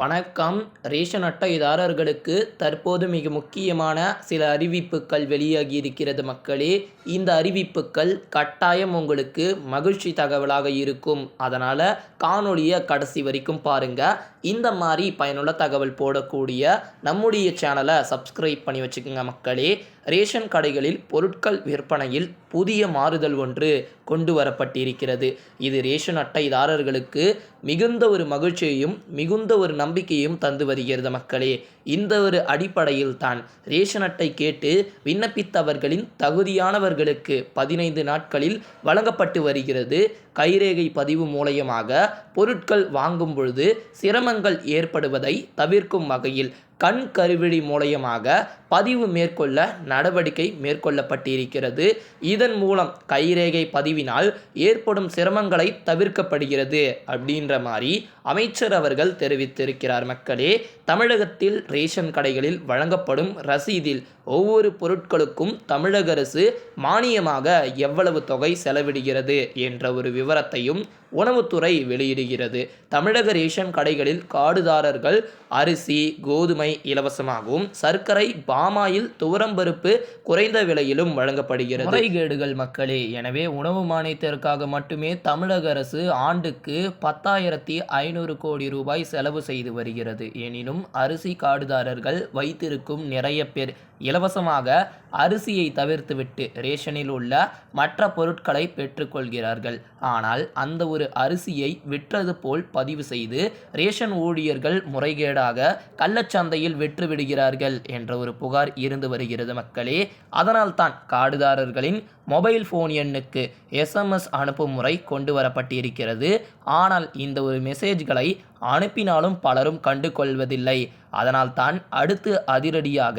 வணக்கம். ரேஷன் அட்டைதாரர்களுக்கு தற்போது மிக முக்கியமான சில அறிவிப்புகள் வெளியாகி இருக்கிறது மக்களே. இந்த அறிவிப்புகள் கட்டாயம் உங்களுக்கு மகிழ்ச்சி தகவலாக இருக்கும். அதனால் காணொளியை கடைசி வரைக்கும் பாருங்கள் இந்த மாதிரி பயனுள்ள தகவல் போடக்கூடிய நம்முடைய சேனலை சப்ஸ்கிரைப் பண்ணி வச்சுக்கோங்க மக்களே. ரேஷன் கடைகளில் பொருட்கள் விற்பனையில் புதிய மாறுதல் ஒன்று கொண்டு வரப்பட்டிருக்கிறது. இது ரேஷன் அட்டைதாரர்களுக்கு மிகுந்த ஒரு மகிழ்ச்சியையும் மிகுந்த ஒரு நம்பிக்கையும் தந்து வருகிறது மக்களே. இந்த ஒரு அடிப்படையில் தான் ரேஷன் அட்டை கேட்டு விண்ணப்பித்தவர்களின் தகுதியானவர்களுக்கு பதினைந்து நாட்களில் வழங்கப்பட்டு வருகிறது. கைரேகை பதிவு மூலயமாக பொருட்கள் வாங்கும் பொழுது சிரமங்கள் ஏற்படுவதை தவிர்க்கும் வகையில் கண் கருவிழி மூலயமாக பதிவு மேற்கொள்ள நடவடிக்கை மேற்கொள்ளப்பட்டிருக்கிறது. இதன் மூலம் கைரேகை பதிவினால் ஏற்படும் சிரமங்களை தவிர்க்கப்படுகிறது அப்படின்ற மாதிரி அமைச்சர் அவர்கள் தெரிவித்திருக்கிறார். மக்களே தமிழகத்தில் ரேஷன் கடைகளில் வழங்கப்படும் ரசீதில் ஒவ்வொரு பொருட்களுக்கும் தமிழக அரசு மானியமாக எவ்வளவு தொகை செலவிடுகிறது என்ற ஒரு விவரத்தையும் உணவுத்துறை வெளியிடுகிறது. தமிழக ரேஷன் கடைகளில் காடுதாரர்கள் அரிசி கோதுமை இலவசமாகவும் சர்க்கரை பாமாயில் துவரம்பருப்பு குறைந்த விலையிலும் வழங்கப்படுகிறது. முறைகேடுகள் மக்களே எனவே உணவு மானியத்திற்காக மட்டுமே தமிழக அரசு ஆண்டுக்கு பத்தாயிரத்தி ஐநூறு கோடி ரூபாய் செலவு செய்து வருகிறது. எனினும் அரிசி காடுதாரர்கள் வைத்திருக்கும் நிறைய பேர் இலவசமாக அரிசியை தவிர்த்துவிட்டு ரேஷனில் உள்ள மற்ற பொருட்களை பெற்றுக்கொள்கிறார்கள். ஆனால் அந்த ஒரு அரிசியை விற்றது போல் பதிவு செய்து ரேஷன் ஊழியர்கள் முறைகேடாக கள்ளச்சந்தையில் விற்று விடுகிறார்கள் என்ற ஒரு புகார் இருந்து வருகிறது மக்களே. அதனால்தான் காடுதாரர்களின் மொபைல் ஃபோன் எண்ணுக்கு எஸ்எம்எஸ் அனுப்பும் முறை கொண்டு வரப்பட்டிருக்கிறது. ஆனால் இந்த ஒரு மெசேஜ்களை அனுப்பினாலும் பலரும் கண்டு கொள்வதில்லை அதனால்தான் அடுத்து அதிரடியாக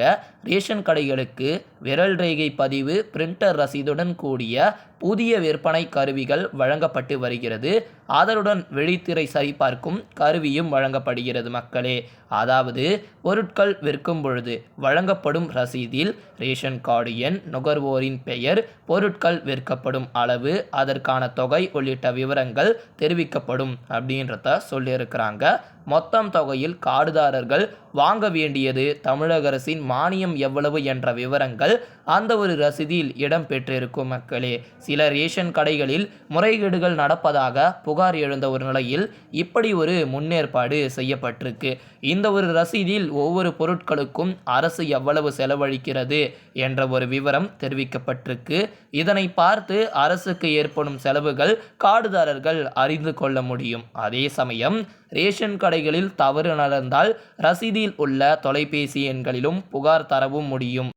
ரேஷன் கடைகளுக்கு விரல் ரேகை பதிவு பிரிண்டர் ரசீதுடன் கூடிய புதிய விற்பனை கருவிகள் வழங்கப்பட்டு வருகிறது. அதனுடன் வெளித்திரை சரிபார்க்கும் கருவியும் வழங்கப்படுகிறது மக்களே. அதாவது பொருட்கள் விற்கும் பொழுது வழங்கப்படும் ரசீதில் ரேஷன் கார்டு எண் நுகர்வோரின் பெயர் பொருட்கள் விற்கப்படும் அளவு அதற்கான தொகை உள்ளிட்ட விவரங்கள் தெரிவிக்கப்படும் அப்படின்றத சொல்லியிருக்கிறாங்க. மொத்தம் தொகையில் கார்டுதாரர்கள் வாங்க வேண்டியது தமிழக அரசின் மானியம் எவ்வளவு என்ற விவரங்கள் அந்த ஒரு ரசீதியில் இடம்பெற்றிருக்கும் மக்களே. சில ரேஷன் கடைகளில் முறைகேடுகள் நடப்பதாக புகார் எழுந்த ஒரு நிலையில் இப்படி ஒரு முன்னேற்பாடு செய்யப்பட்டிருக்கு. இந்த ஒரு ரசீதில் ஒவ்வொரு பொருட்களுக்கும் அரசு எவ்வளவு செலவழிக்கிறது என்ற ஒரு விவரம் தெரிவிக்கப்பட்டிருக்கு. இதனை பார்த்து அரசுக்கு ஏற்படும் செலவுகள் காடுதாரர்கள் அறிந்து கொள்ள முடியும். அதே சமயம் ரேஷன் கடைகளில் தவறு நடந்தால் ரசீதி ரசீதில் உள்ள தொலைபேசி எண்களிலும் புகார் தரவும் முடியும்.